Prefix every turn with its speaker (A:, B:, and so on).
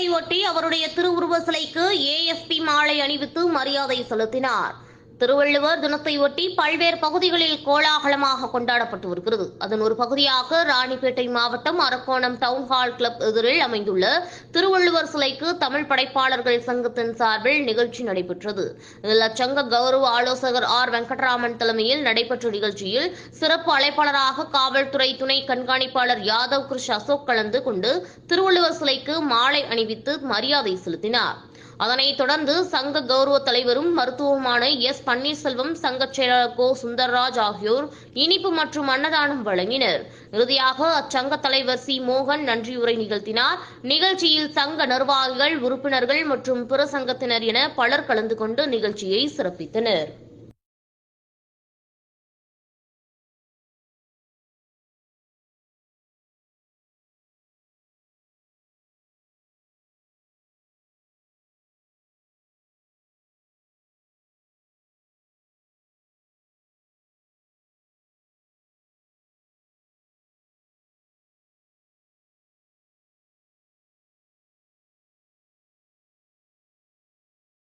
A: இதையொட்டி அவருடைய திருவுருவ சிலைக்கு ஏஎஸ்பி மாலை அணிவித்து மரியாதை செலுத்தினார். திருவள்ளுவர் தினத்தையொட்டி பல்வேறு பகுதிகளில் கோலாகலமாக கொண்டாடப்பட்டு வருகிறது. அதன் ஒரு பகுதியாக ராணிப்பேட்டை மாவட்டம் அரக்கோணம் டவுன்ஹால் கிளப் எதிரில் அமைந்துள்ள திருவள்ளுவர் சிலைக்கு தமிழ் படைப்பாளர்கள் சங்கத்தின் சார்பில் நிகழ்ச்சி நடைபெற்றது. இதில் அச்சங்க கௌரவ ஆலோசகர் ஆர் வெங்கட்ராமன் தலைமையில் நடைபெற்ற நிகழ்ச்சியில் சிறப்பு அழைப்பாளராக காவல்துறை துணை கண்காணிப்பாளர் யாதவ் கிருஷ் அசோக் கலந்து கொண்டு திருவள்ளுவர் சிலைக்கு மாலை அணிவித்து மரியாதை செலுத்தினார். அதனைத் தொடர்ந்து சங்க கௌரவ தலைவரும் மருத்துவருமான எஸ் பன்னீர்செல்வம் சங்க செயலாளர் கோ. சுந்தர்ராஜ் ஆகியோர் இனிப்பு மற்றும் அன்னதானம் வழங்கினர். இறுதியாக அச்சங்க தலைவர் சி. மோகன் நன்றியுரை நிகழ்த்தினார். நிகழ்ச்சியில் சங்க நிர்வாகிகள் உறுப்பினர்கள் மற்றும் பிற சங்கத்தினர் என பலர் கலந்து கொண்டு நிகழ்ச்சியை சிறப்பித்தனர்.